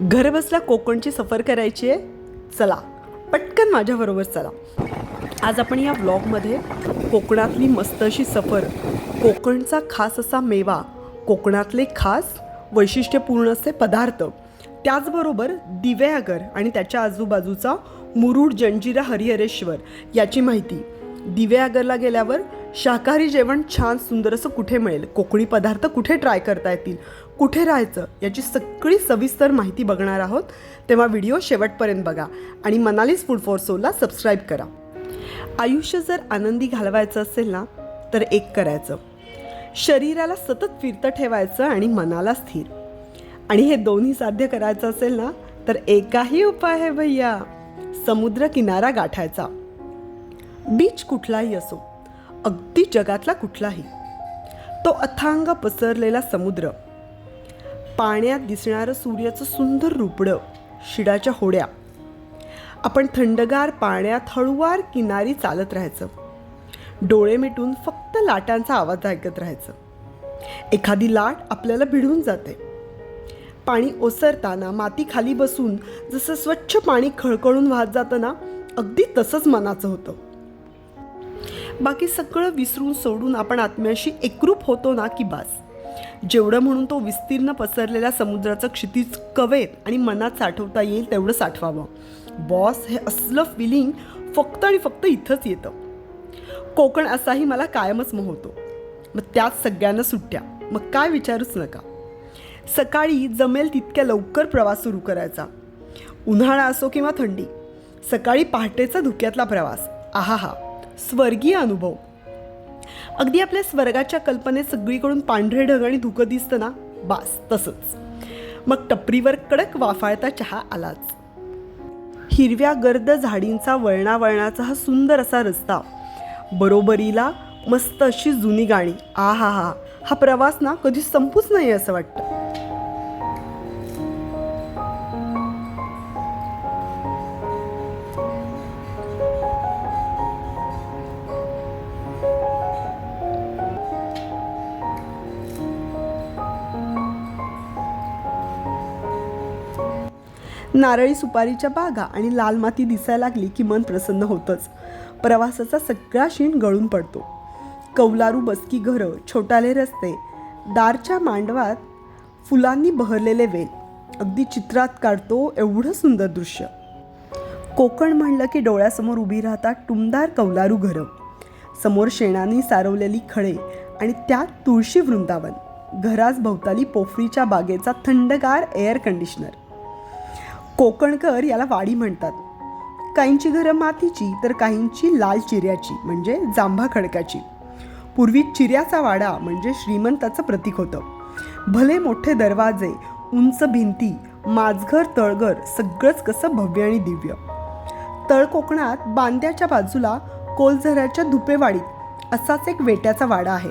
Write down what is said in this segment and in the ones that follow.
घरबसल्या कोकणची सफर करायची आहे? चला पटकन माझ्याबरोबर चला. आज आपण या ब्लॉगमध्ये कोकणातली मस्त अशी सफर कोकणचा खास असा मेवा कोकणातले खास वैशिष्ट्यपूर्ण असे पदार्थ त्याचबरोबर दिव्यागर आणि त्याच्या आजूबाजूचा मुरुड जंजिरा हरिहरेश्वर याची माहिती दिव्यागरला गेल्यावर शाकाहारी जेवण छान सुंदर असं कुठे मिळेल? कोकणी पदार्थ कुठे ट्राय करता येतील? कुठे राहायचं? याची सगळी सविस्तर माहिती बघणार आहोत. तेव्हा व्हिडिओ शेवटपर्यंत बघा आणि मनालीज फूड फॉर सोलला सबस्क्राईब करा. आयुष्य जर आनंदी घालवायचं असेल ना तर एक करायचं. शरीराला सतत फिरतं ठेवायचं आणि मनाला स्थिर. आणि हे दोन्ही साध्य करायचं असेल ना तर एकाही उपाय आहे भैया. समुद्र किनारा गाठायचा. बीच कुठलाही असो. अगदी जगातला कुठलाही. तो अथांग पसरलेला समुद्र. पाण्यात दिसणारं सूर्याचं सुंदर रुपडं शिडाच्या होड्या. आपण थंडगार पाण्यात हळुवार किनारी चालत राहायचं. डोळे मिटून फक्त लाटांचा आवाज ऐकत राहायचं. एखादी लाट आपल्याला भिडून जाते. पाणी ओसरताना माती खाली बसून जसं स्वच्छ पाणी खळखळून वाहत जातं ना अगदी तसंच मनाचं होतं. बाकी सगळं विसरून सोडून आपण आत्म्याशी एकरूप होतो ना की बास? जेवढं म्हणून तो विस्तीर्ण पसरलेल्या समुद्राचं क्षितिज कवेत आणि मनात साठवता येईल तेवढं साठवावं. बॉस हे असलं फिलिंग फक्त आणि फक्त इथंच येतं. कोकण असाही मला कायमच मोहतो. मग त्यात सगळ्यांना सुट्ट्या. मग काय विचारूच नका. सकाळी जमेल तितक्या लवकर प्रवास सुरू करायचा. उन्हाळा असो किंवा थंडी सकाळी पहाटेचा धुक्यातला प्रवास. आहा हा स्वर्गीय अनुभव. अगदी आपल्या स्वर्गाच्या कल्पनेत सगळीकडून पांढरे ढग आणि धुकं दिसतं ना? बास तसंच. मग टपरीवर कडक वाफाळता चहा आलाच. हिरव्या गर्द झाडींचा वळणा वळणाचा हा सुंदर असा रस्ता. बरोबरीला मस्त अशी जुनी गाणी. आ हा हा हा प्रवास ना कधी संपूच नाही असं वाटतं. नारळी सुपारीच्या बागा आणि लाल माती दिसायला लागली की मन प्रसन्न होतंच. प्रवासाचा सगळा शीण गळून पडतो. कौलारू बसकी घरं छोटाले रस्ते दारच्या मांडवात फुलांनी बहरलेले वेल. अगदी चित्रात काढतो एवढं सुंदर दृश्य. कोकण म्हणलं की डोळ्यासमोर उभी राहतात टुमदार कौलारू घरं. समोर शेणाने सारवलेली खळे आणि त्यात तुळशी वृंदावन. घरास भोवताली पोफळीच्या बागेचा थंडगार एअर कंडिशनर कोकणकर याला वाडी म्हणतात. काहींची घरं मातीची तर काहींची लाल चिऱ्याची म्हणजे जांभा खडकाची. पूर्वी चिऱ्याचा वाडा म्हणजे श्रीमंताचं प्रतीक होतं. भले मोठे दरवाजे उंच भिंती माझघर तळघर सगळंच कसं भव्य आणि दिव्य. तळ कोकणात बांद्याच्या बाजूला कोलझऱ्याच्या धुपेवाडीत असाच एक वेट्याचा वाडा आहे.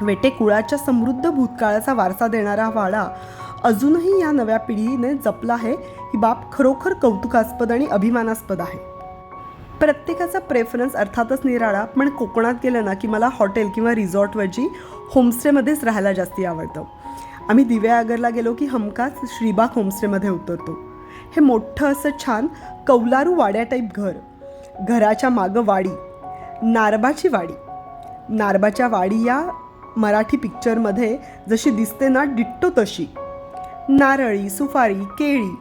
वेटे कुळाच्या समृद्ध भूतकाळाचा वारसा देणारा वाडा अजूनही या नव्या पिढीने जपला आहे. ही बाब खरोखर कौतुकास्पद आणि अभिमानास्पद आहे. प्रत्येकाचा प्रेफरन्स अर्थातच निराळा पण कोकणात गेलं ना की मला हॉटेल किंवा रिसॉर्टवरची होमस्टेमध्येच राहायला जास्ती आवडतं. आम्ही दिव्यागरला गेलो की हमखास श्रीबाग होमस्टेमध्ये उतरतो. हे मोठं असं छान कौलारू वाड्या टाईप घर. घराच्या मागं वाडी. नारबाची वाडी. नारबाच्या वाडी या मराठी पिक्चरमध्ये जशी दिसते ना डिट्टो तशी. नारळी सुपारी केळी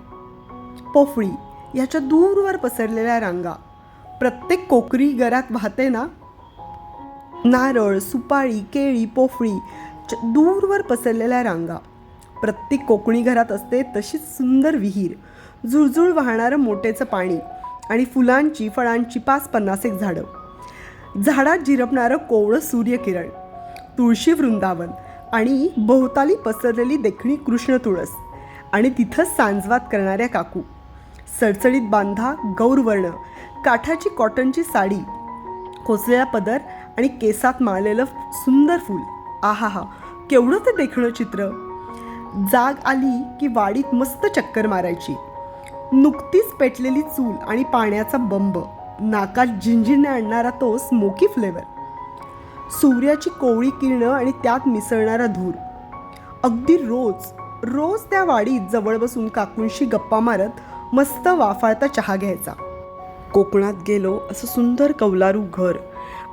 पोफळी याच्या दूरवर पसरलेल्या रांगा. प्रत्येक कोकरी घरात वाहते ना? नारळ सुपारी केळी पोफळी च- दूरवर पसरलेल्या रांगा. प्रत्येक कोकणी घरात असते तशीच सुंदर विहीर झुळझुळ वाहणारं मोठेचं पाणी आणि फुलांची फळांची पाच पन्नास एक झाडं. झाडात झिरपणारं कोवळं सूर्यकिरण तुळशी वृंदावन आणि भोवताली पसरलेली देखणी कृष्ण तुळस आणि तिथंच सांजवात करणाऱ्या काकू. सडसडीत बांधा गौरवर्ण काठाची कॉटनची साडी खोचलेला पदर आणि केसात माळलेलं सुंदर फूल. आहा हा केवढं ते देखणं चित्र? जाग आली की वाडीत मस्त चक्कर मारायची. नुकतीच पेटलेली चूल आणि पाण्याचा बंब नाकात झिंझिने आणणारा तो स्मोकी फ्लेवर सूर्याची कोवळी किरणं आणि त्यात मिसळणारा धूर. अगदी रोज रोज त्या वाडीत जवळ बसून काकूंशी गप्पा मारत मस्त वाफाळता चहा घ्यायचा. कोकणात गेलो असं सुंदर कौलारू घर.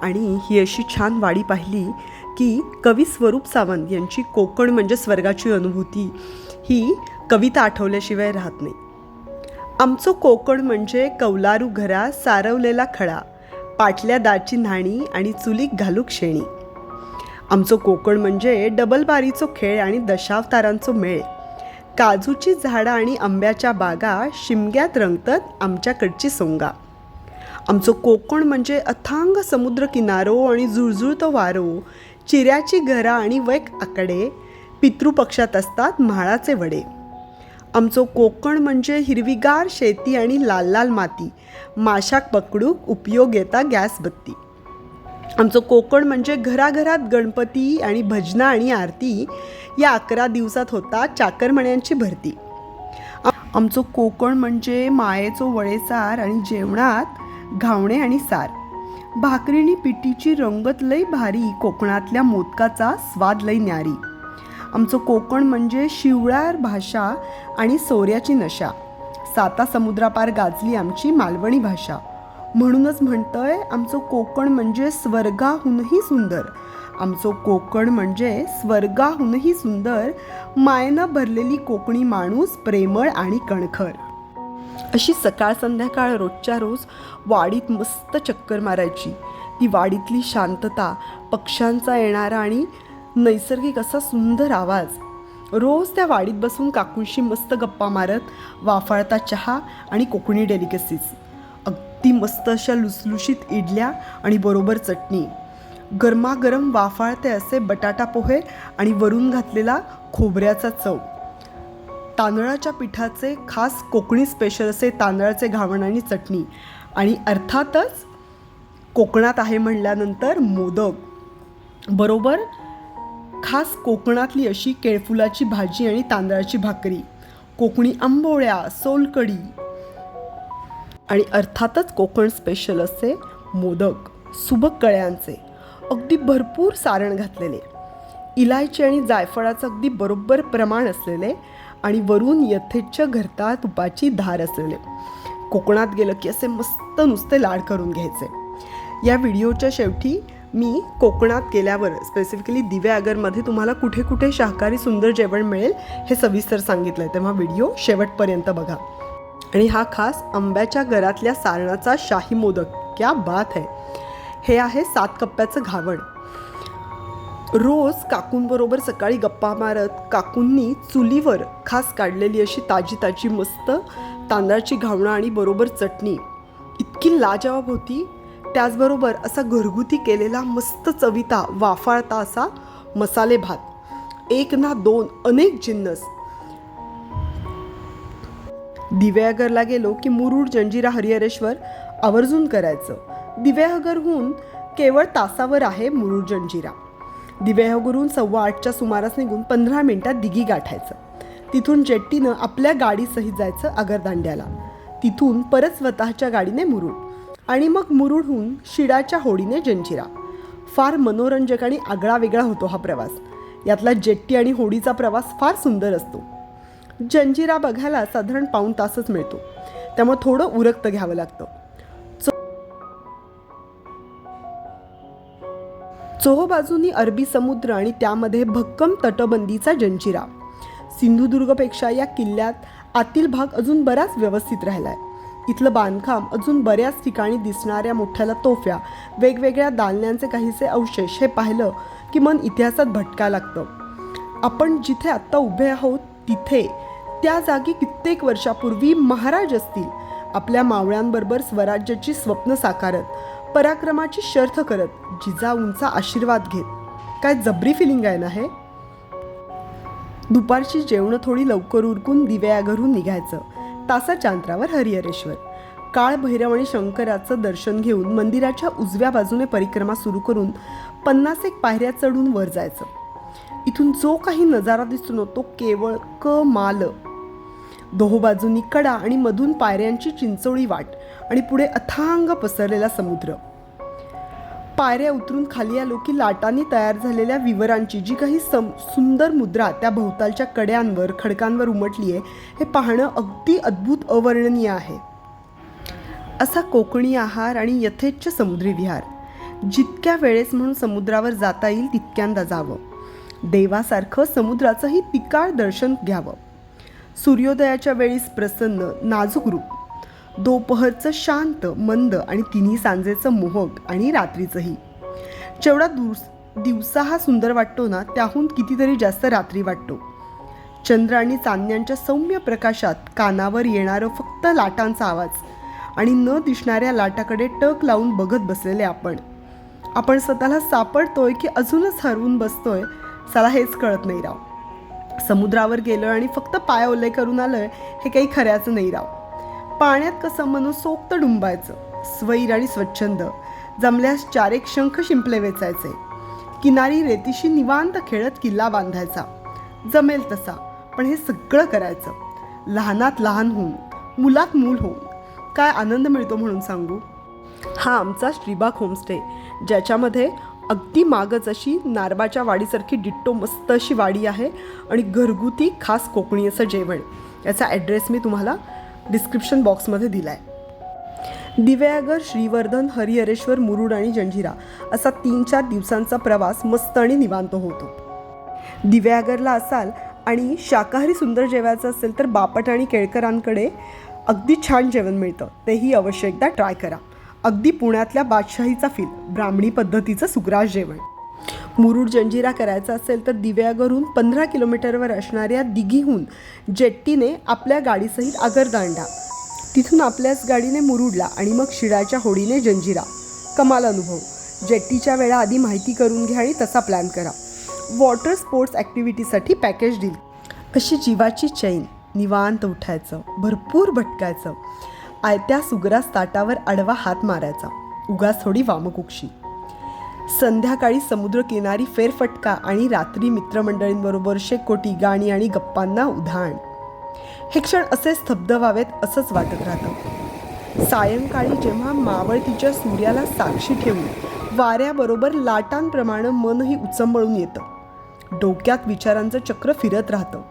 आणि ही अशी छान वाडी पाहिली की कवी स्वरूप सावंत यांची कोकण म्हणजे स्वर्गाची अनुभूती ही कविता आठवल्याशिवाय राहत नाही. आमचं कोकण म्हणजे कौलारू घरा सारवलेला खळा पाटल्या दाची न्हाणी आणि चुलीक घालूक शेणी. आमचं कोकण म्हणजे डबलबारीचो खेळ आणि दशावतारांचो मेळ. काजूची झाडं आणि आंब्याच्या बागा शिमग्यात रंगतात आमच्याकडची सोंगा. आमचं कोकण म्हणजे अथांग समुद्र किनारो आणि जुळजुळतो वारो चिऱ्याची घरा आणि वैक आकडे पितृपक्षात असतात म्हाळाचे वडे. आमचं कोकण म्हणजे हिरवीगार शेती आणि लाल लाल माती. माशाक पकडूक उपयोग येता गॅस बत्ती. आमचं कोकण म्हणजे घराघरात गणपती आणि भजनां आणि आरती या अकरा दिवसात होता चाकरमण्यांची भरती. आमचो आमचं कोकण म्हणजे मायेचो वळेसार आणि जेवणात घावणे आणि सार. भाकरीनी पिठीची रंगत लई भारी कोकणातल्या मोदकाचा स्वाद लई न्यारी. आमचं कोकण म्हणजे शिवळार भाषा आणि सोऱ्याची नशा. साता समुद्रापार गाजली आमची मालवणी भाषा. म्हणूनच म्हणतंय आमचं कोकण म्हणजे स्वर्गाहूनही सुंदर. आमचं कोकण म्हणजे स्वर्गाहूनही सुंदर मायनं भरलेली कोकणी माणूस प्रेमळ आणि कणखर. अशी सकाळ संध्याकाळ रोजच्या रोज वाडीत मस्त चक्कर मारायची. ती वाडीतली शांतता पक्ष्यांचा येणारा आणि नैसर्गिक असा सुंदर आवाज. रोज त्या वाडीत बसून काकूंशी मस्त गप्पा मारत वाफाळता चहा आणि कोकणी डेलिकसीज अगदी मस्त अशा लुसलुशीत इडल्या आणि बरोबर चटणी. गरमागरम वाफाळते असे बटाटा पोहे आणि वरून घातलेला खोबऱ्याचा चव. तांदळाच्या पिठाचे खास कोकणी स्पेशल असे तांदळाचे घावण आणि चटणी. आणि अर्थातच कोकणात आहे म्हणल्यानंतर मोदक. बरोबर? खास कोकणातली अशी केळफुलाची भाजी आणि तांदळाची भाकरी कोकणी आंबोळ्या सोलकडी आणि अर्थातच कोकण स्पेशल असे मोदक सुबक कळ्यांचे अगदी भरपूर सारण घातलेले. इलायची आणि जायफळाचं अगदी बरोबर प्रमाण असलेले आणि वरून यथेच्छ घरता तुपाची धार असलेले. कोकणात गेलं की असे मस्त नुसते लाड करून घ्यायचे. या व्हिडिओच्या शेवटी मी कोकणात गेल्यावर स्पेसिफिकली दिव्यागरमध्ये तुम्हाला कुठे कुठे शाकाहारी सुंदर जेवण मिळेल हे सविस्तर सांगितलं आहे तेव्हा व्हिडिओ शेवटपर्यंत बघा. आणि हा खास आंब्याच्या घरातल्या सारणाचा शाही मोदक. क्या बात आहे हे आहे सात कप्प्याचं घावण. रोज काकूंबरोबर सकाळी गप्पा मारत काकूंनी चुलीवर खास काढलेली अशी ताजी ताजी मस्त तांदळाची घावणं आणि बरोबर चटणी. इतकी लाजवाब होती. त्याचबरोबर असा घरगुती केलेला मस्त चविता वाफाळता असा मसाले भात. एक ना दोन अनेक जिन्नस. दिव्यागरला गेलो की मुरुड जंजिरा हरिहरेश्वर आवर्जून करायचं. दिव्यागरहून केवळ तासावर आहे मुरुड जंजिरा. दिव्यागरहून सव्वा आठच्या सुमारास निघून पंधरा मिनिटात दिघी गाठायचं. तिथून जेट्टीनं आपल्या गाडीसहित जायचं आगरदांड्याला. तिथून परत स्वतःच्या गाडीने मुरुड. आणि मग मुरुडहून शिडाच्या होडीने जंजिरा. फार मनोरंजक आणि आगळा वेगळा होतो हा प्रवास. यातला जेट्टी आणि होडीचा प्रवास फार सुंदर असतो. जंजिरा बघायला साधारण पाऊण तासच मिळतो. त्यामुळे थोडं उरक्त घ्यावं लागतं. चो बाजूनी अरबी समुद्र आणि त्यामध्ये भक्कम तटबंदीचा जंजिरा. सिंधुदुर्गपेक्षा या किल्ल्यात आतील भाग अजून बराच व्यवस्थित राहिलाय. इथलं बांधकाम अजून बऱ्याच ठिकाणी दिसणाऱ्या मोठ्याला तोफ्या वेगवेगळ्या दालन्यांचे काहीसे अवशेष हे पाहिलं की मन इतिहासात भटका लागतं. आपण जिथे आत्ता उभे आहोत तिथे. त्या जागी कित्येक वर्षापूर्वी महाराज असतील. आपल्या मावळ्यांबरोबर स्वराज्याची स्वप्न साकारत पराक्रमाची शर्थ करत जिजाऊंचा आशीर्वाद घेत. काय जबरी फिलिंग आहे ना हे? दुपारची जेवणं थोडी लवकर उरकून दिव्या घरून निघायचं. तासाच्या अंतरावर हरिहरेश्वर. काळ भैरव आणि शंकराचं दर्शन घेऊन मंदिराच्या उजव्या बाजूने परिक्रमा सुरू करून पन्नास एक पायऱ्या चढून वर जायचं. इथून जो काही नजारा दिसून ना तो केवळ क माल दोहो बाजूनी कडा आणि मधून पायऱ्यांची चिंचोळी वाट आणि पुढे अथांग पसरलेला समुद्र. पायऱ्या उतरून खाली आलो की लाटांनी तयार झालेल्या विवरांची जी काही सम सुंदर मुद्रा त्या भोवतालच्या कड्यांवर खडकांवर उमटली आहे हे पाहणं अगदी अद्भुत अवर्णनीय आहे. असा कोकणी आहार आणि यथेच्छ समुद्री विहार. जितक्या वेळेस म्हणून समुद्रावर जाता येईल तितक्यांदा जावं. देवासारखं समुद्राचंही तिकाळ दर्शन घ्यावं. सूर्योदयाच्या वेळीस प्रसन्न नाजूक रूप. दोपहरचं शांत मंद आणि तिन्ही सांजेचं मोहक आणि रात्रीचंही. जेवढा दुस दिवसा हा सुंदर वाटतो ना त्याहून कितीतरी जास्त रात्री वाटतो. चंद्र आणि चांदण्यांच्या सौम्य प्रकाशात कानावर येणारं फक्त लाटांचा आवाज आणि न दिसणाऱ्या लाटाकडे टक लावून बघत बसलेले आपण. आपण स्वतःला सापडतोय की अजूनच हरवून बसतोय साला हेच कळत नाही राव. समुद्रावर गेलोय आणि फक्त पाय ओले करून आलोय हे काही खऱ्याचं नाही राव. पाण्यात कसं मनसोक्त डुंबायचं? स्वैर आणि स्वच्छंद. जमल्यास चार एक शंख शिंपले वेचायचे. किनारी रेतीशी निवांत खेळत किल्ला बांधायचा. जमेल तसा पण हे सगळं करायचं. लहानात लहान होऊन मुलात मूल होऊन. काय आनंद मिळतो म्हणून सांगू? हा आमचा श्रीबाग होमस्टे ज्याच्यामध्ये अगदी मागच अशी नारबाच्या वाडीसारखी डिट्टो मस्त अशी वाडी आहे आणि घरगुती खास कोकणी असं जेवण. याचा ॲड्रेस मी तुम्हाला डिस्क्रिप्शन बॉक्समध्ये दिला आहे दिव्यागर श्रीवर्धन हरिहरेश्वर मुरुड आणि जंजिरा असा तीन चार दिवसांचा प्रवास मस्त आणि निवांत होतो. दिव्यागरला असाल आणि शाकाहारी सुंदर जेवायचं असेल तर बापट आणि केळकरांकडे अगदी छान जेवण मिळतं. तेही अवश्य एकदा ट्राय करा. अगदी पुण्यातल्या बादशाहीचा फील ब्राह्मणी पद्धतीचं सुग्रास जेवण. मुरुड जंजिरा करायचा असेल तर दिव्यागरून पंधरा किलोमीटरवर असणाऱ्या दिघीहून जेट्टीने आपल्या गाडीसहित आगरदांडा. तिथून आपल्याच गाडीने मुरुडला आणि मग शिडाच्या होडीने जंजिरा. कमाल अनुभव. जेट्टीच्या वेळा आधी माहिती करून घ्या आणि तसा प्लॅन करा. वॉटर स्पोर्ट्स ॲक्टिव्हिटीसाठी पॅकेज देईल अशी जीवाची चैन निवांत उठायचं भरपूर भटकायचं. आयत्या सुग्रास ताटावर आडवा हात मारायचा. उगास थोडी वामकुक्षी. संध्याकाळी समुद्रकिनारी फेरफटका आणि रात्री मित्रमंडळींबरोबर शेकोटी गाणी आणि गप्पांना उधाण. हे क्षण असे स्तब्ध व्हावेत असंच वाटत राहतं. सायंकाळी जेव्हा मावळतीच्या सूर्याला साक्षी ठेवून वाऱ्याबरोबर लाटांप्रमाणे मनही उचंबळून येतं. डोक्यात विचारांचं चक्र फिरत राहतं.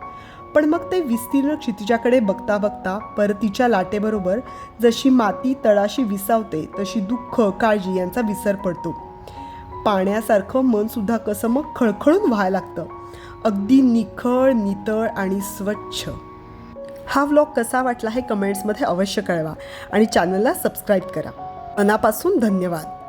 पण मग ते विस्तीर्ण क्षितिजाकडे बघता बघता परतीच्या लाटेबरोबर जशी माती तळाशी विसावते तशी दुःख काळजी यांचा विसर पडतो. पाण्यासारखं मनसुद्धा कसं मग खळखळून व्हायला लागतं. अगदी निखळ नितळ आणि स्वच्छ. हा व्लॉग कसा वाटला हे कमेंट्समध्ये अवश्य कळवा आणि चॅनलला सबस्क्राईब करा. मनापासून धन्यवाद.